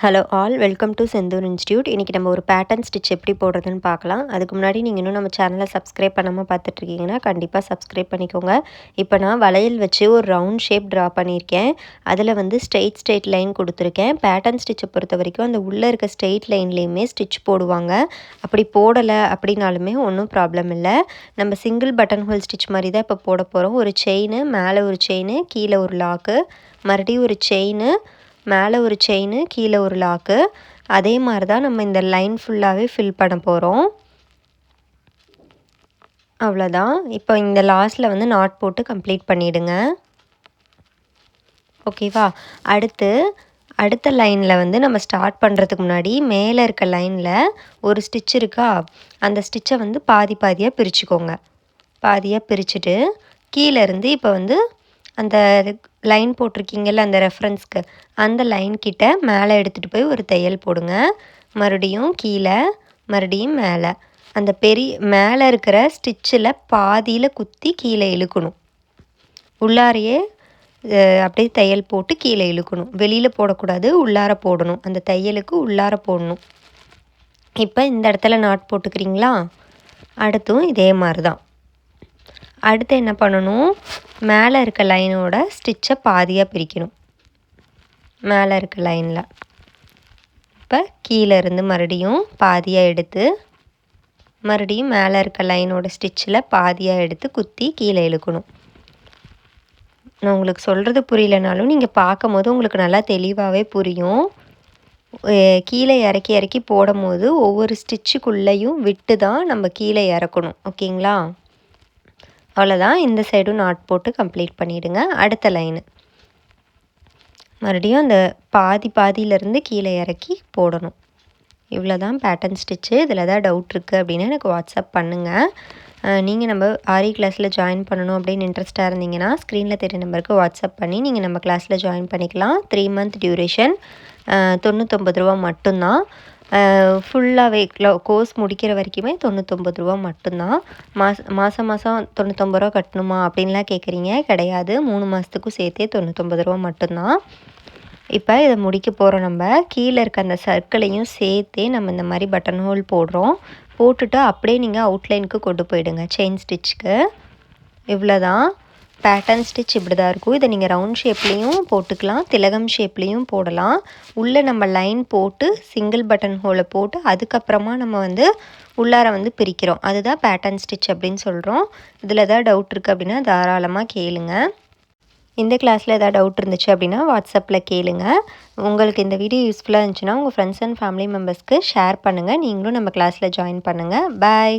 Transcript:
Hello all welcome to Senthur institute இன்றைக்கி நம்ம ஒரு பேட்டர்ன் ஸ்டிச் எப்படி போடுறதுன்னு பார்க்கலாம். அதுக்கு முன்னாடி நீங்கள் இன்னும் நம்ம சேனலை சப்ஸ்கிரைப் பண்ணாமல் பார்த்துட்ருக்கீங்கன்னா கண்டிப்பாக சப்ஸ்கிரைப் பண்ணிக்கோங்க. இப்போ நான் வளையல் வச்சு ஒரு ரவுண்ட் ஷேப் ட்ரா பண்ணியிருக்கேன். அதில் வந்து ஸ்ட்ரெயிட் ஸ்ட்ரெயிட் லைன் கொடுத்துருக்கேன். பேட்டர்ன் ஸ்டிச்சை பொறுத்த வரைக்கும் அந்த உள்ளே இருக்க ஸ்ட்ரெயிட் லைன்லேயுமே ஸ்டிச் போடுவாங்க. அப்படி போடலை அப்படின்னாலுமே ஒன்றும் ப்ராப்ளம் இல்லை. நம்ம சிங்கிள் பட்டன் ஹோல் ஸ்டிச் மாதிரி தான் இப்போ போட போகிறோம் ஒரு செயின் மேலே ஒரு செயின் கீழே ஒரு லாக்கு மறுபடியும் ஒரு செயின் மேலே ஒரு செயின் கீழே ஒரு லாக்கு அதே மாதிரி தான் நம்ம இந்த லைன் ஃபுல்லாகவே ஃபில் பண்ண போகிறோம் அவ்வளோதான் இப்போ இந்த லாஸ்ட்டில் வந்து நாட் போட்டு கம்ப்ளீட் பண்ணிவிடுங்க ஓகேவா அடுத்து அடுத்த லைனில் வந்து நம்ம ஸ்டார்ட் பண்ணுறதுக்கு முன்னாடி மேலே இருக்க லைனில் ஒரு ஸ்டிச் இருக்கா? அந்த ஸ்டிச்சை வந்து பாதி பாதியாக பிரிச்சுக்கோங்க. பாதியாக பிரிச்சுட்டு கீழேருந்து இப்போ வந்து அந்த லைன் போட்டிருக்கீங்கல்ல அந்த ரெஃபரன்ஸ்க்கு அந்த லைன் கிட்ட மேலே எடுத்துகிட்டு போய் ஒரு தையல் போடுங்க. மறுபடியும் கீழே மறுபடியும் மேலே. அந்த பெரிய மேலே இருக்கிற ஸ்டிச்சில் பாதியில் குத்தி கீழே இழுக்கணும். உள்ளாரையே அப்படியே தையல் போட்டு கீழே இழுக்கணும். வெளியில் போடக்கூடாது உள்ளார போடணும். அந்த தையலுக்கு உள்ளார போடணும். இப்போ இந்த இடத்துல நாட் போட்டுக்கிறீங்களா? அடுத்தும் இதே மாதிரி தான் அடுத்து என்ன பண்ணணும்? மேலே இருக்க லைனோட ஸ்டிச்சை பாதியாக பிரிக்கணும். மேலே இருக்க லைனில் இப்போ கீழே இருந்து மறுபடியும் பாதியாக எடுத்து மறுபடியும் மேலே இருக்க லைனோட ஸ்டிச்சில் பாதியாக எடுத்து குத்தி கீழே இழுக்கணும். நான் உங்களுக்கு சொல்கிறது புரியலனாலும் நீங்கள் பார்க்கும் போது உங்களுக்கு நல்லா தெளிவாகவே புரியும். கீழே இறக்கி இறக்கி போடும் போது ஒவ்வொரு ஸ்டிச்சுக்குள்ளேயும் விட்டு தான் நம்ம கீழே இறக்கணும். ஓகேங்களா? அவ்வளோதான் இந்த சைடும் நாட் போட்டு கம்ப்ளீட் பண்ணிவிடுங்க அடுத்த லைனு மறுபடியும் அந்த பாதி பாதியிலேருந்து கீழே இறக்கி போடணும். இவ்வளோ தான் பேட்டர்ன் ஸ்டிச்சு இதில் தான் டவுட் இருக்குது அப்படின்னு எனக்கு வாட்ஸ்அப் பண்ணுங்கள் நீங்கள் நம்ம ஆரி கிளாஸில் ஜாயின் பண்ணணும் அப்படின்னு இன்ட்ரெஸ்ட்டாக இருந்தீங்கன்னா ஸ்க்ரீனில் தெரிய நம்பருக்கு வாட்ஸ்அப் பண்ணி நீங்கள் நம்ம கிளாஸில் ஜாயின் பண்ணிக்கலாம். த்ரீ மந்த் டியூரேஷன் தொண்ணூற்றொம்பது ரூபா மட்டும்தான். ஃபுல்லாகவே கோர்ஸ் முடிக்கிற வரைக்குமே தொண்ணூத்தொம்பது ரூபா மட்டும்தான். மாச மாதம் மாதம் தொண்ணூத்தொம்பது ரூபா கட்டணுமா அப்படின்லாம் கேட்குறீங்க கிடையாது. மூணு மாதத்துக்கும் சேர்த்தே தொண்ணூத்தொம்பது ரூபா மட்டும்தான். இப்போ இதை முடிக்க போகிறோம் நம்ம. கீழே இருக்க அந்த சர்க்கிளையும் சேர்த்தே நம்ம இந்த மாதிரி பட்டன் ஹோல் போடுறோம். போட்டுட்டு அப்படியே நீங்கள் அவுட்லைனுக்கு கொண்டு போயிடுங்க செயின் ஸ்டிச்சுக்கு இவ்வளோ தான் பேட்டர்ன் ஸ்டிச் இப்படி தான் இருக்கும். இதை நீங்கள் ரவுண்ட் ஷேப்லேயும் போட்டுக்கலாம் திலகம் ஷேப்லேயும் போடலாம். உள்ளே நம்ம லைன் போட்டு சிங்கிள் பட்டன் ஹோலை போட்டு அதுக்கப்புறமா நம்ம வந்து உள்ளார வந்து பிரிக்கிறோம். அதுதான் பேட்டர்ன் ஸ்டிச் அப்படின்னு சொல்கிறோம் இதில் எதாவது டவுட் இருக்குது அப்படின்னா தாராளமாக கேளுங்க. இந்த கிளாஸில் எதாவது டவுட் இருந்துச்சு அப்படின்னா வாட்ஸ்அப்பில் கேளுங்க. உங்களுக்கு இந்த வீடியோ யூஸ்ஃபுல்லாக இருந்துச்சுன்னா உங்கள் ஃப்ரெண்ட்ஸ் அண்ட் ஃபேமிலி மெம்பர்ஸ்க்கு ஷேர் பண்ணுங்கள் நீங்களும் நம்ம கிளாஸில் ஜாயின் பண்ணுங்கள் பாய்